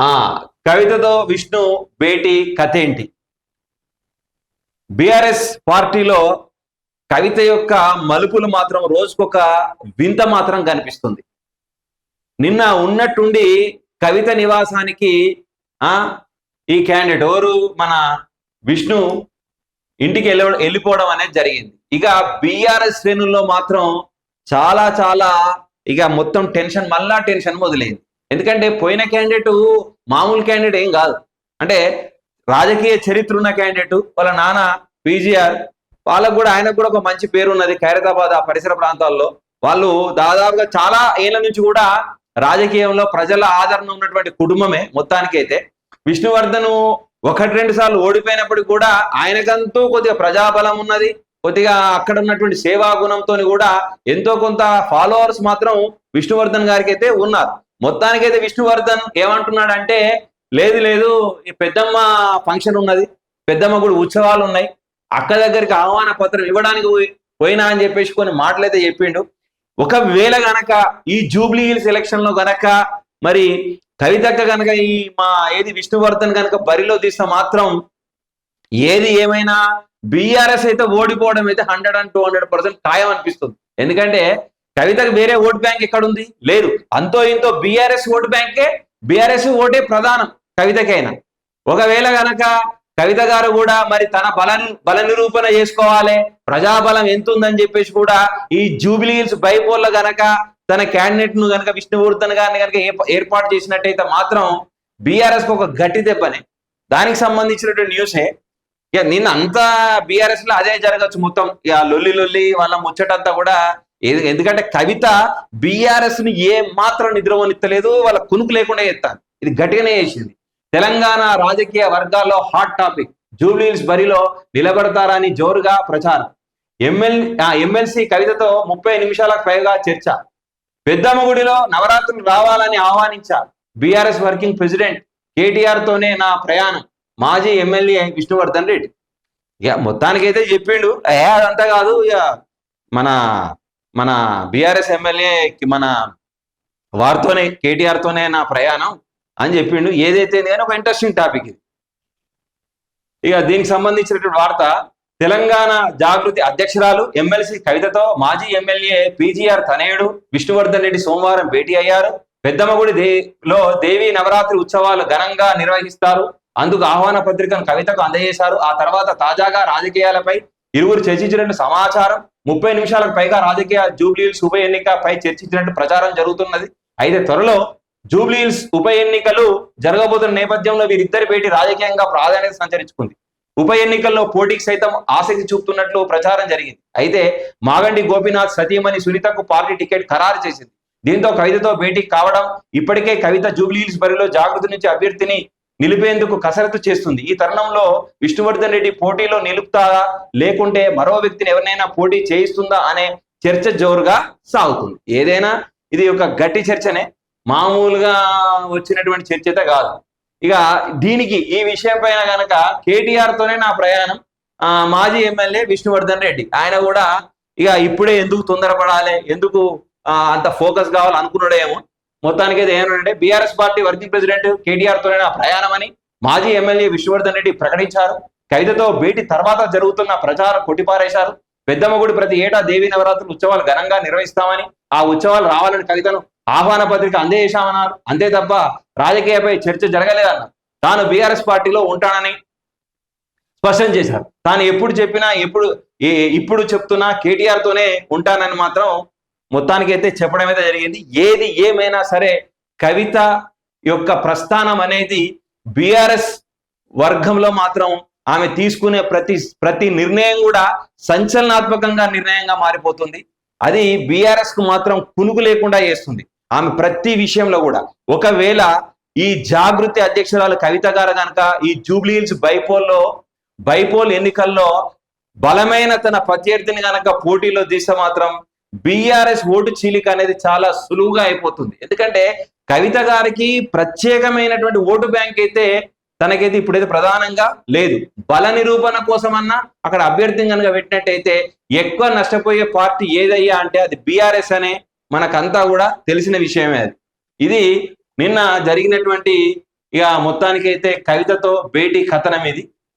ఆ కవితతో విష్ణు భేటీ కథ ఏంటి? బిఆర్ఎస్ పార్టీలో కవిత యొక్క మలుపులు మాత్రం రోజుకొక వింత మాత్రం కనిపిస్తుంది. నిన్న ఉన్నట్టుండి కవిత నివాసానికి ఆ ఈ క్యాండిడేట్ ఎవరు? మన విష్ణు ఇంటికి వెళ్ళ వెళ్ళిపోవడం అనేది జరిగింది. ఇక బీఆర్ఎస్ శ్రేణుల్లో మాత్రం చాలా చాలా ఇక మొత్తం టెన్షన్ మళ్ళా టెన్షన్ మొదలైంది. ఎందుకంటే పోయిన క్యాండిడేట్ మామూలు క్యాండిడేట్ ఏం కాదు. అంటే రాజకీయ చరిత్ర ఉన్న క్యాండిడేట్ వాళ్ళ నాన్న పీజీఆర్ వాళ్ళకు కూడా ఆయనకు కూడా ఒక మంచి పేరు ఉన్నది ఖైరతాబాద్ ఆ పరిసర ప్రాంతాల్లో. వాళ్ళు దాదాపుగా చాలా ఏళ్ళ నుంచి కూడా రాజకీయంలో ప్రజల ఆదరణ ఉన్నటువంటి కుటుంబమే మొత్తానికైతే. విష్ణువర్ధన్ ఒకటి రెండు సార్లు ఓడిపోయినప్పటికీ కూడా ఆయనకంతూ కొద్దిగా ప్రజాబలం ఉన్నది. కొద్దిగా అక్కడ ఉన్నటువంటి సేవా గుణంతో కూడా ఎంతో కొంత ఫాలోవర్స్ మాత్రం విష్ణువర్ధన్ గారికి అయితే ఉన్నారు. మొత్తానికైతే విష్ణువర్ధన్ ఏమంటున్నాడు అంటే లేదు లేదు ఈ పెద్దమ్మ ఫంక్షన్ ఉన్నది. పెద్దమ్మ కూడా ఉత్సవాలు ఉన్నాయి. అక్క దగ్గరికి ఆహ్వాన పత్రం ఇవ్వడానికి పోయి- పోయినా అని చెప్పేసి కొన్ని మాటలైతే చెప్పిండు. ఒకవేళ గనక ఈ జూబ్లీ హిల్స్ ఎలక్షన్లో గనక మరి కవితక్క గనక ఈ మా ఏది విష్ణువర్ధన్ గనక బరిలో తీస్తే మాత్రం ఏది ఏమైనా బీఆర్ఎస్ అయితే ఓడిపోవడం అయితే hundred and two hundred percent ఖాయం అనిపిస్తుంది. ఎందుకంటే కవితకు వేరే ఓట్ బ్యాంక్ ఎక్కడ ఉంది లేదు. అంతో ఇంతో బీఆర్ఎస్ ఓట్ బ్యాంకే బీఆర్ఎస్ ఓటే ప్రధానం కవితకైనా. ఒకవేళ గనక కవిత గారు కూడా మరి తన బల బల నిరూపణ చేసుకోవాలి. ప్రజాబలం ఎంత ఉందని చెప్పేసి కూడా ఈ జూబిలీ హిల్స్ బైపోల్లో గనక తన క్యాండిడేట్ను గనక విష్ణువర్ధన్ గారిని గనక ఏర్పాటు చేసినట్టయితే మాత్రం బీఆర్ఎస్కు ఒక గట్టి దెబ్బనే. దానికి సంబంధించినటువంటి న్యూసే. ఇక నిన్న అంతా బీఆర్ఎస్లో అదే జరగచ్చు మొత్తం. ఇక లొల్లి లొల్లి వాళ్ళ ముచ్చటంతా కూడా ఏది- ఎందుకంటే కవిత బీఆర్ఎస్ని ఏ మాత్రం నిద్రపోనిత్తలేదు వాళ్ళ కునుకు లేకుండా ఎత్తారు ఇది గట్టిగానే చేసింది. తెలంగాణ రాజకీయ వర్గాల్లో హాట్ టాపిక్. జూబ్లీహిల్స్ బరిలో నిలబడతారని జోరుగా ప్రచారం. ఎమ్మెల్ ఎమ్మెల్సీ కవితతో ముప్పై నిమిషాలకు పైగా చర్చ. పెద్దమ్మ గుడిలో నవరాత్రులు రావాలని ఆహ్వానించారు. బీఆర్ఎస్ వర్కింగ్ ప్రెసిడెంట్ కేటీఆర్ తోనే నా ప్రయాణం. మాజీ ఎమ్మెల్యే విష్ణువర్ధన్ రెడ్డి. ఇక మొత్తానికైతే చెప్పిండు. ఏ అదంతా కాదు ఇక మన మన బీఆర్ఎస్ ఎమ్మెల్యే మన వారితోనే కేటీఆర్ తోనే నా ప్రయాణం అని చెప్పిండు. ఏదైతే నేను ఒక ఇంట్రెస్టింగ్ టాపిక్ ఇది. ఇక దీనికి సంబంధించినటువంటి వార్త తెలంగాణ జాగృతి అధ్యక్షురాలు ఎమ్మెల్సీ కవితతో మాజీ ఎమ్మెల్యే పీజీఆర్ తనయుడు విష్ణువర్ధన్ రెడ్డి సోమవారం భేటీ అయ్యారు. పెద్దమ్మగుడి దేలో దేవి నవరాత్రి ఉత్సవాలు ఘనంగా నిర్వహిస్తారు. అందుకు ఆహ్వాన పత్రికను కవితకు అందజేశారు. ఆ తర్వాత తాజాగా రాజకీయాలపై ఇరువురు చర్చించినట్టు సమాచారం ముప్పై నిమిషాలకు పైగా రాజకీయ జూబ్లీహిల్స్ ఉప ఎన్నికపై చర్చించినట్టు ప్రచారం జరుగుతున్నది. అయితే త్వరలో జూబ్లీహిల్స్ ఉప ఎన్నికలు జరగబోతున్న నేపథ్యంలో వీరిద్దరి భేటీ రాజకీయంగా ప్రాధాన్యత సంచరించుకుంది. ఉప ఎన్నికల్లో పోటీకి సైతం ఆసక్తి చూపుతున్నట్లు ప్రచారం జరిగింది. అయితే మాగండి గోపీనాథ్ సతీమణి సునీతకు పార్టీ టికెట్ ఖరారు చేసింది. దీంతో కవితతో భేటీ కావడం ఇప్పటికే కవిత జూబ్లీహిల్స్ బరిలో జాగృతి నుంచి అభ్యర్థిని నిలిపేందుకు కసరత్తు చేస్తుంది. ఈ తరుణంలో విష్ణువర్ధన్ రెడ్డి పోటీలో నిలుపుతారా లేకుంటే మరో వ్యక్తిని ఎవరినైనా పోటీ చేయిస్తుందా అనే చర్చ జోరుగా సాగుతుంది. ఏదైనా ఇది ఒక గట్టి చర్చనే. మామూలుగా వచ్చినటువంటి చర్చ అయితే కాదు. ఇక దీనికి ఈ విషయం పైన కనుక కేటీఆర్ తోనే నా ప్రయాణం. ఆ, మాజీ ఎమ్మెల్యే విష్ణువర్ధన్ రెడ్డి. ఆయన కూడా ఇక ఇప్పుడే ఎందుకు తొందరపడాలి? ఎందుకు అంత ఫోకస్ కావాలి అనుకున్నాడేమో మొత్తానికి అయితే ఏమంటే BRS party working president KTR తోనే నా ప్రయాణం అని మాజీ ఎమ్మెల్యే విష్ణువర్ధన్ రెడ్డి ప్రకటించారు. ఖైదుతో భేటీ తర్వాత జరుగుతున్న ప్రచారం కొట్టిపారేశారు. పెద్దమ్మగుడి ప్రతి ఏటా దేవీ నవరాత్రులు ఉత్సవాలు ఘనంగా నిర్వహిస్తామని ఆ ఉత్సవాలు రావాలని కవితను ఆహ్వాన పత్రిక అందజేశామన్నారు అంతే తప్ప రాజకీయపై చర్చ జరగలేదన్నారు. తాను బీఆర్ఎస్ పార్టీలో ఉంటానని స్పష్టం చేశారు. తాను ఎప్పుడు చెప్పినా ఎప్పుడు ఏ- ఇప్పుడు చెప్తున్నా కేటీఆర్ తోనే ఉంటానని మాత్రం మొత్తానికి అయితే చెప్పడం అయితే జరిగింది. ఏది ఏమైనా సరే కవిత యొక్క ప్రస్థానం అనేది బీఆర్ఎస్ వర్గంలో మాత్రం ఆమె తీసుకునే ప్రతి ప్రతి నిర్ణయం కూడా సంచలనాత్మకంగా నిర్ణయంగా మారిపోతుంది. అది బీఆర్ఎస్కు మాత్రం కునుకు లేకుండా చేస్తుంది. ఆమె ప్రతి విషయంలో కూడా. ఒకవేళ ఈ జాగృతి అధ్యక్షురాలు కవిత గారు కనుక ఈ జూబ్లీహిల్స్ బైపోల్లో బైపోల్ ఎన్నికల్లో బలమైన తన ప్రత్యర్థిని కనుక పోటీలో తీస్తే మాత్రం బీఆర్ఎస్ ఓటు చీలిక అనేది చాలా సులువుగా అయిపోతుంది. ఎందుకంటే కవిత గారికి ప్రత్యేకమైనటువంటి ఓటు బ్యాంక్ అయితే తనకైతే ఇప్పుడైతే ప్రధానంగా లేదు. బల నిరూపణ కోసమన్నా అక్కడ అభ్యర్థిని కనుక పెట్టినట్టయితే ఎక్కువ నష్టపోయే పార్టీ ఏదయ్యా అంటే అది బీఆర్ఎస్ అనే మనకంతా కూడా తెలిసిన విషయమే అది. ఇది నిన్న జరిగినటువంటి ఇక మొత్తానికి అయితే కవితతో భేటీ కథనం ఇది.